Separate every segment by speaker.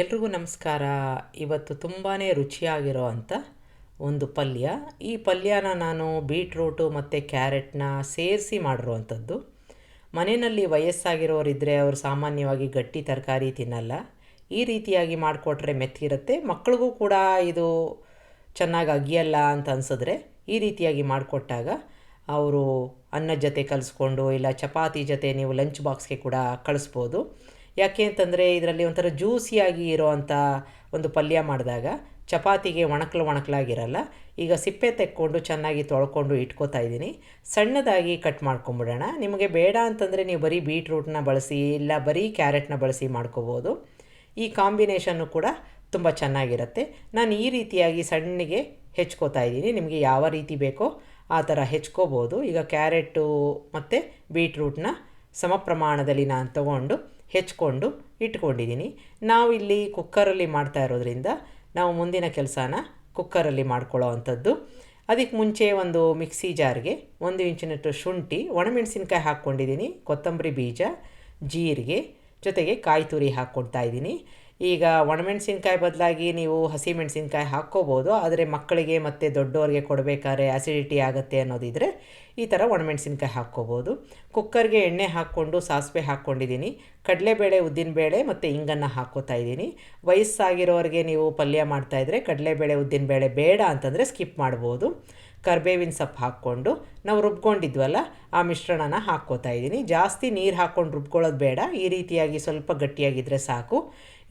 Speaker 1: ಎಲ್ರಿಗೂ ನಮಸ್ಕಾರ. ಇವತ್ತು ತುಂಬಾ ರುಚಿಯಾಗಿರೋ ಅಂಥ ಒಂದು ಪಲ್ಯ. ಈ ಪಲ್ಯನ ನಾನು ಬೀಟ್ರೂಟು ಮತ್ತು ಕ್ಯಾರೆಟ್ನ ಸೇರಿಸಿ ಮಾಡಿರುವಂಥದ್ದು. ಮನೆಯಲ್ಲಿ ವಯಸ್ಸಾಗಿರೋರಿದ್ದರೆ ಅವರು ಸಾಮಾನ್ಯವಾಗಿ ಗಟ್ಟಿ ತರಕಾರಿ ತಿನ್ನಲ್ಲ. ಈ ರೀತಿಯಾಗಿ ಮಾಡಿಕೊಟ್ರೆ ಮೆತ್ತಿರುತ್ತೆ ಮಕ್ಳಿಗೂ ಕೂಡ ಇದು ಚೆನ್ನಾಗಿ ಅಗಿಯಲ್ಲ ಅಂತ ಅನಿಸಿದ್ರೆ ಈ ರೀತಿಯಾಗಿ ಮಾಡಿಕೊಟ್ಟಾಗ ಅವರು ಅನ್ನದ ಜೊತೆ ಕಲಿಸ್ಕೊಂಡು ಇಲ್ಲ ಚಪಾತಿ ಜೊತೆ ನೀವು ಲಂಚ್ ಬಾಕ್ಸ್ಗೆ ಕೂಡ ಕಳಿಸ್ಬೋದು. ಯಾಕೆ ಅಂತಂದರೆ ಇದರಲ್ಲಿ ಒಂಥರ ಜ್ಯೂಸಿಯಾಗಿ ಇರೋವಂಥ ಒಂದು ಪಲ್ಯ ಮಾಡಿದಾಗ ಚಪಾತಿಗೆ ಒಣಕಲು ಒಣಕಲಾಗಿರಲ್ಲ. ಈಗ ಸಿಪ್ಪೆ ತೆಕ್ಕೊಂಡು ಚೆನ್ನಾಗಿ ತೊಳ್ಕೊಂಡು ಇಟ್ಕೋತಾ ಇದ್ದೀನಿ. ಸಣ್ಣದಾಗಿ ಕಟ್ ಮಾಡ್ಕೊಂಬಿಡೋಣ. ನಿಮಗೆ ಬೇಡ ಅಂತಂದರೆ ನೀವು ಬರೀ ಬೀಟ್ರೂಟ್ನ ಬಳಸಿ ಇಲ್ಲ ಬರೀ ಕ್ಯಾರೆಟ್ನ ಬಳಸಿ ಮಾಡ್ಕೋಬೋದು. ಈ ಕಾಂಬಿನೇಷನ್ನು ಕೂಡ ತುಂಬ ಚೆನ್ನಾಗಿರುತ್ತೆ. ನಾನು ಈ ರೀತಿಯಾಗಿ ಸಣ್ಣಗೆ ಹೆಚ್ಕೋತಾ ಇದ್ದೀನಿ. ನಿಮಗೆ ಯಾವ ರೀತಿ ಬೇಕೋ ಆ ಥರ ಹೆಚ್ಕೋಬೋದು. ಈಗ ಕ್ಯಾರೆಟು ಮತ್ತು ಬೀಟ್ರೂಟ್ನ ಸಮ ಪ್ರಮಾಣದಲ್ಲಿ ನಾನು ತಗೊಂಡು ಹೆಚ್ಕೊಂಡು ಇಟ್ಕೊಂಡಿದ್ದೀನಿ. ನಾವು ಇಲ್ಲಿ ಕುಕ್ಕರಲ್ಲಿ ಮಾಡ್ತಾ ಇರೋದ್ರಿಂದ ನಾವು ಮುಂದಿನ ಕೆಲಸನ ಕುಕ್ಕರಲ್ಲಿ ಮಾಡ್ಕೊಳ್ಳೋ ಅಂಥದ್ದು. ಅದಕ್ಕೆ ಮುಂಚೆ ಒಂದು ಮಿಕ್ಸಿ ಜಾರ್ಗೆ ಒಂದು ಇಂಚಿನಷ್ಟು ಶುಂಠಿ, ಒಣಮೆಣಸಿನ್ಕಾಯಿ ಹಾಕ್ಕೊಂಡಿದ್ದೀನಿ, ಕೊತ್ತಂಬರಿ ಬೀಜ, ಜೀರಿಗೆ, ಜೊತೆಗೆ ಕಾಯಿ ತುರಿ ಹಾಕ್ಕೊಳ್ತಾ ಇದ್ದೀನಿ. ಈಗ ಒಣಮೆಣಸಿನ್ಕಾಯಿ ಬದಲಾಗಿ ನೀವು ಹಸಿಮೆಣಸಿನ್ಕಾಯಿ ಹಾಕ್ಕೋಬೋದು, ಆದರೆ ಮಕ್ಕಳಿಗೆ ಮತ್ತು ದೊಡ್ಡವರಿಗೆ ಕೊಡಬೇಕಾದ್ರೆ ಆ್ಯಸಿಡಿಟಿ ಆಗುತ್ತೆ ಅನ್ನೋದಿದ್ರೆ ಈ ಥರ ಒಣಮೆಣಸಿನ್ಕಾಯಿ ಹಾಕ್ಕೋಬೋದು. ಕುಕ್ಕರ್ಗೆ ಎಣ್ಣೆ ಹಾಕ್ಕೊಂಡು ಸಾಸಿವೆ ಹಾಕ್ಕೊಂಡಿದ್ದೀನಿ ಕಡಲೆಬೇಳೆ, ಉದ್ದಿನಬೇಳೆ ಮತ್ತು ಇಂಗನ್ನು ಹಾಕ್ಕೋತಾ ಇದ್ದೀನಿ ವಯಸ್ಸಾಗಿರೋರಿಗೆ ನೀವು ಪಲ್ಯ ಮಾಡ್ತಾಯಿದ್ರೆ ಕಡಲೆಬೇಳೆ, ಉದ್ದಿನಬೇಳೆ ಬೇಡ ಅಂತಂದರೆ ಸ್ಕಿಪ್ ಮಾಡ್ಬೋದು. ಕರ್ಬೇವಿನ ಸೊಪ್ಪು ಹಾಕ್ಕೊಂಡು ನಾವು ರುಬ್ಕೊಂಡಿದ್ವಲ್ಲ, ಆ ಮಿಶ್ರಣನ ಹಾಕ್ಕೋತಾ ಇದ್ದೀನಿ. ಜಾಸ್ತಿ ನೀರು ಹಾಕ್ಕೊಂಡು ರುಬ್ಕೊಳ್ಳೋದು ಬೇಡ. ಈ ರೀತಿಯಾಗಿ ಸ್ವಲ್ಪ ಗಟ್ಟಿಯಾಗಿದ್ದರೆ ಸಾಕು.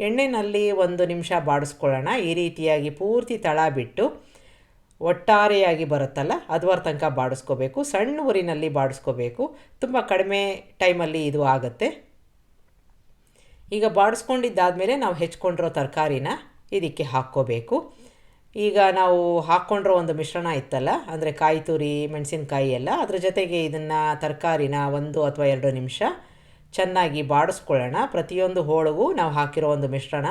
Speaker 1: ಎಣ್ಣೆಯಲ್ಲಿ ಒಂದು ನಿಮಿಷ ಬಾಡಿಸ್ಕೊಳ್ಳೋಣ. ಈ ರೀತಿಯಾಗಿ ಪೂರ್ತಿ ತಳ ಬಿಟ್ಟು ಒಟ್ಟಾರೆಯಾಗಿ ಬರುತ್ತಲ್ಲ, ಅದುವರ ತನಕ ಬಾಡಿಸ್ಕೋಬೇಕು. ಸಣ್ಣ ಊರಿನಲ್ಲಿ ಬಾಡಿಸ್ಕೋಬೇಕು. ತುಂಬ ಕಡಿಮೆ ಟೈಮಲ್ಲಿ ಇದು ಆಗುತ್ತೆ. ಈಗ ಬಾಡಿಸ್ಕೊಂಡಿದ್ದಾದಮೇಲೆ ನಾವು ಹೆಚ್ಕೊಂಡಿರೋ ತರಕಾರಿನ ಇದಕ್ಕೆ ಹಾಕ್ಕೋಬೇಕು. ಈಗ ನಾವು ಹಾಕ್ಕೊಂಡಿರೋ ಒಂದು ಮಿಶ್ರಣ ಇತ್ತಲ್ಲ, ಅಂದರೆ ಕಾಯಿ ತುರಿ, ಮೆಣಸಿನ್ಕಾಯಿ ಎಲ್ಲ, ಅದ್ರ ಜೊತೆಗೆ ಇದನ್ನು ತರಕಾರಿನ ಒಂದು ಅಥವಾ ಎರಡು ನಿಮಿಷ ಚೆನ್ನಾಗಿ ಬಾಡಿಸ್ಕೊಳ್ಳೋಣ. ಪ್ರತಿಯೊಂದು ಹೋಳಿಗೂ ನಾವು ಹಾಕಿರೋ ಒಂದು ಮಿಶ್ರಣ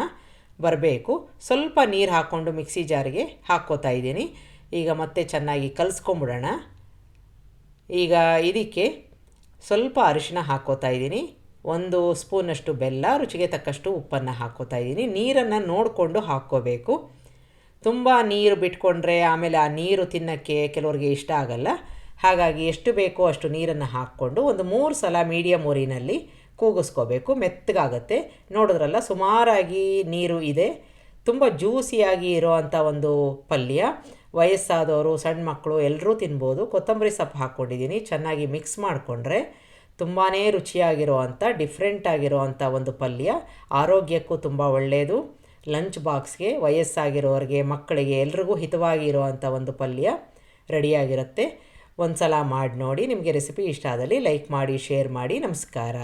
Speaker 1: ಬರಬೇಕು. ಸ್ವಲ್ಪ ನೀರು ಹಾಕ್ಕೊಂಡು ಮಿಕ್ಸಿ ಜಾರಿಗೆ ಹಾಕ್ಕೋತಾ ಇದ್ದೀನಿ. ಈಗ ಮತ್ತೆ ಚೆನ್ನಾಗಿ ಕಲಿಸ್ಕೊಂಬಿಡೋಣ. ಈಗ ಇದಕ್ಕೆ ಸ್ವಲ್ಪ ಅರಿಶಿನ ಹಾಕ್ಕೋತಾ ಇದ್ದೀನಿ. ಒಂದು ಸ್ಪೂನಷ್ಟು ಬೆಲ್ಲ, ರುಚಿಗೆ ತಕ್ಕಷ್ಟು ಉಪ್ಪನ್ನು ಹಾಕ್ಕೋತಾ ಇದ್ದೀನಿ. ನೀರನ್ನು ನೋಡಿಕೊಂಡು ಹಾಕ್ಕೋಬೇಕು. ತುಂಬ ನೀರು ಬಿಟ್ಕೊಂಡ್ರೆ ಆಮೇಲೆ ಆ ನೀರು ತಿನ್ನೋಕ್ಕೆ ಕೆಲವರಿಗೆ ಇಷ್ಟ ಆಗಲ್ಲ. ಹಾಗಾಗಿ ಎಷ್ಟು ಬೇಕೋ ಅಷ್ಟು ನೀರನ್ನು ಹಾಕ್ಕೊಂಡು ಒಂದು ಮೂರು ಸಲ ಮೀಡಿಯಮ್ ಊರಿನಲ್ಲಿ ಕೂಗಿಸ್ಕೋಬೇಕು. ಮೆತ್ತಗಾಗತ್ತೆ. ನೋಡಿದ್ರಲ್ಲ, ಸುಮಾರಾಗಿ ನೀರು ಇದೆ. ತುಂಬ ಜ್ಯೂಸಿಯಾಗಿ ಇರೋವಂಥ ಒಂದು ಪಲ್ಯ. ವಯಸ್ಸಾದವರು, ಸಣ್ಣ ಮಕ್ಕಳು ಎಲ್ಲರೂ ತಿನ್ಬೋದು. ಕೊತ್ತಂಬರಿ ಸೊಪ್ಪು ಹಾಕ್ಕೊಂಡಿದ್ದೀನಿ. ಚೆನ್ನಾಗಿ ಮಿಕ್ಸ್ ಮಾಡಿಕೊಂಡ್ರೆ ತುಂಬಾ ರುಚಿಯಾಗಿರೋ ಅಂಥ ಅಂಥ ಒಂದು ಪಲ್ಯ. ಆರೋಗ್ಯಕ್ಕೂ ತುಂಬ ಒಳ್ಳೆಯದು ಲಂಚ್ ಬಾಕ್ಸ್ಗೆ ವಯಸ್ಸಾಗಿರೋರಿಗೆ, ಮಕ್ಕಳಿಗೆ ಎಲ್ರಿಗೂ ಹಿತವಾಗಿ ಅಂಥ ಒಂದು ಪಲ್ಯ ರೆಡಿಯಾಗಿರುತ್ತೆ. ಒಂದು ಸಲ ಮಾಡಿ ನೋಡಿ ನಿಮಗೆ ರೆಸಿಪಿ ಇಷ್ಟ ಆದಲ್ಲಿ ಲೈಕ್ ಮಾಡಿ, ಶೇರ್ ಮಾಡಿ. ನಮಸ್ಕಾರ.